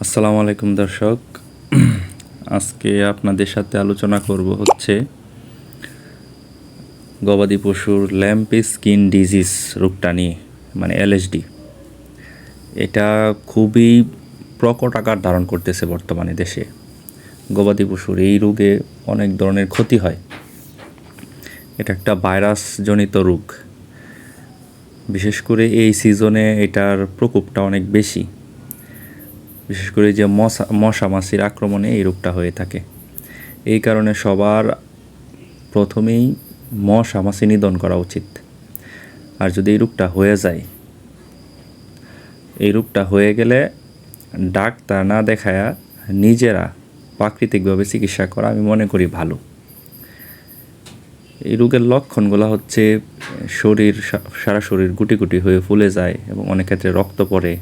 আসসালামু আলাইকুম দর্শক। আজকে আপনাদের সাথে আলোচনা করব হচ্ছে গবাদি পশুর ল্যাম্প স্কিন ডিজিজ রোগটা নিয়ে মানে এলএসডি এটা খুবই প্রকট আকার ধারণ করতেছে বর্তমানে দেশে। গবাদি পশুর এই রোগে অনেক ধরনের ক্ষতি হয়। এটা একটা ভাইরাসজনিত রোগ। বিশেষ করে এই সিজনে এটার প্রকোপটা অনেক বেশি। বিশেষ করে যে মশা মশা মাছির আক্রমণে এই রোগটা হয়ে থাকে। এই কারণে সবার প্রথমেই মশা মাছি নিধন করা উচিত। আর যদি এই রোগটা হয়ে যায়, এই রোগটা হয়ে গেলে ডাক্তার না দেখায়া নিজেরা প্রাকৃতিকভাবে চিকিৎসা করা আমি মনে করি ভালো। এই রোগের লক্ষণগুলো হচ্ছে শরীর সারা শরীর গুটি গুটি হয়ে ফুলে যায় এবং অনেক ক্ষেত্রে রক্ত পড়ে।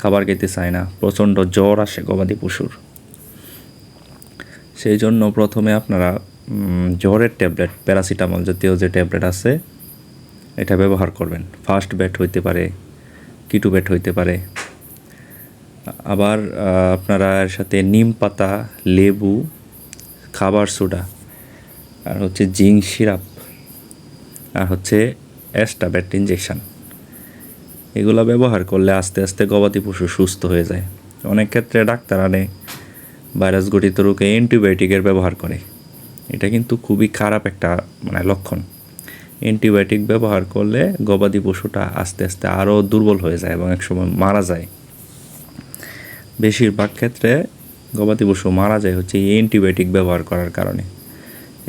খাবার খেতে চায় না। প্রচণ্ড জ্বর আসে গবাদি পশুর। সেই জন্য প্রথমে আপনারা জ্বরের ট্যাবলেট, প্যারাসিটামল জাতীয় যে ট্যাবলেট আছে, এটা ব্যবহার করবেন। ফার্স্ট ব্যাট হইতে পারে, কিটু ব্যাট হইতে পারে। আবার আপনারা এর সাথে নিম পাতা, লেবু, খাবার সোডা, আর হচ্ছে জিঙ্ক সিরাপ, আর হচ্ছে অ্যাস্টাব্যাট ইঞ্জেকশন এগুলো ব্যবহার করলে আস্তে আস্তে গবাদি পশু সুস্থ হয়ে যায়। অনেক ক্ষেত্রে ডাক্তার আনে, ভাইরাস গঠিত রোগে অ্যান্টিবায়োটিকের ব্যবহার করে। এটা কিন্তু খুবই খারাপ একটা মানে লক্ষণ। অ্যান্টিবায়োটিক ব্যবহার করলে গবাদি পশুটা আস্তে আস্তে আরও দুর্বল হয়ে যায় এবং একসময় মারা যায়। বেশিরভাগ ক্ষেত্রে গবাদি পশু মারা যায় হচ্ছে এই অ্যান্টিবায়োটিক ব্যবহার করার কারণে।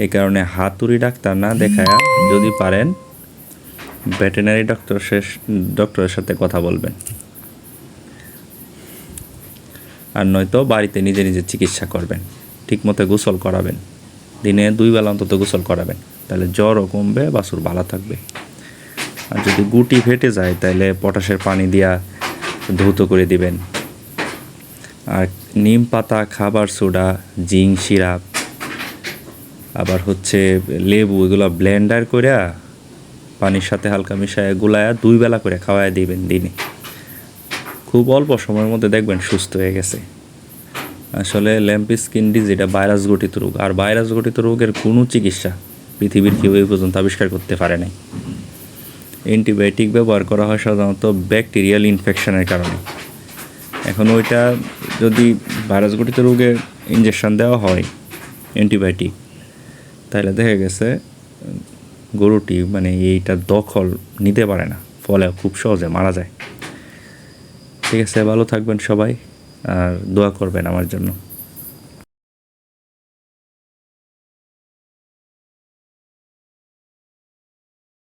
এই কারণে হাতুড়ি ডাক্তার না দেখায় যদি পারেন ভেটেনারি ডক্টর শেষ ডক্টরের সাথে কথা বলবেন। আর নয়তো বাড়িতে নিজে নিজে চিকিৎসা করবেন, ঠিকমতো গোসল করাবেন। দিনে দুই বেলা অন্তত গোসল করাবেন, তাহলে জ্বরও কমবে, বাসুর ভালো থাকবে। আর যদি গুটি ফেটে যায়, তাহলে পটাশের পানি দিয়া ধৌত করে দিবেন। আর নিম পাতা, খাবার সোডা জিঙ্ক সিরাপ, আবার হচ্ছে লেবু, এগুলো ব্লেন্ডার করে পানির সাথে হালকা মিশায় গুলায়া দুই বেলা করে খাওয়ায় দিবেন দিনে। খুব অল্প সময়ের মধ্যে দেখবেন সুস্থ হয়ে গেছে। আসলে ল্যাম্পি স্কিন ডিজ এটা ভাইরাস গঠিত রোগ, আর ভাইরাস গঠিত রোগের কোনো চিকিৎসা পৃথিবীর কেউ এই পর্যন্ত আবিষ্কার করতে পারে নাই। অ্যান্টিবায়োটিক ব্যবহার করা হয় সাধারণত ব্যাকটেরিয়াল ইনফেকশনের কারণে। এখন ওইটা যদি ভাইরাস গঠিত রোগে ইঞ্জেকশন দেওয়া হয় অ্যান্টিবায়োটিক তাহলে দেখা গেছে গরুটি মানে এইটা দখল নিতে পারে না। ফলে খুব সহজে মারা যায়। ঠিক আছে, ভালো থাকবেন সবাই, আর দোয়া করবেন আমার জন্য।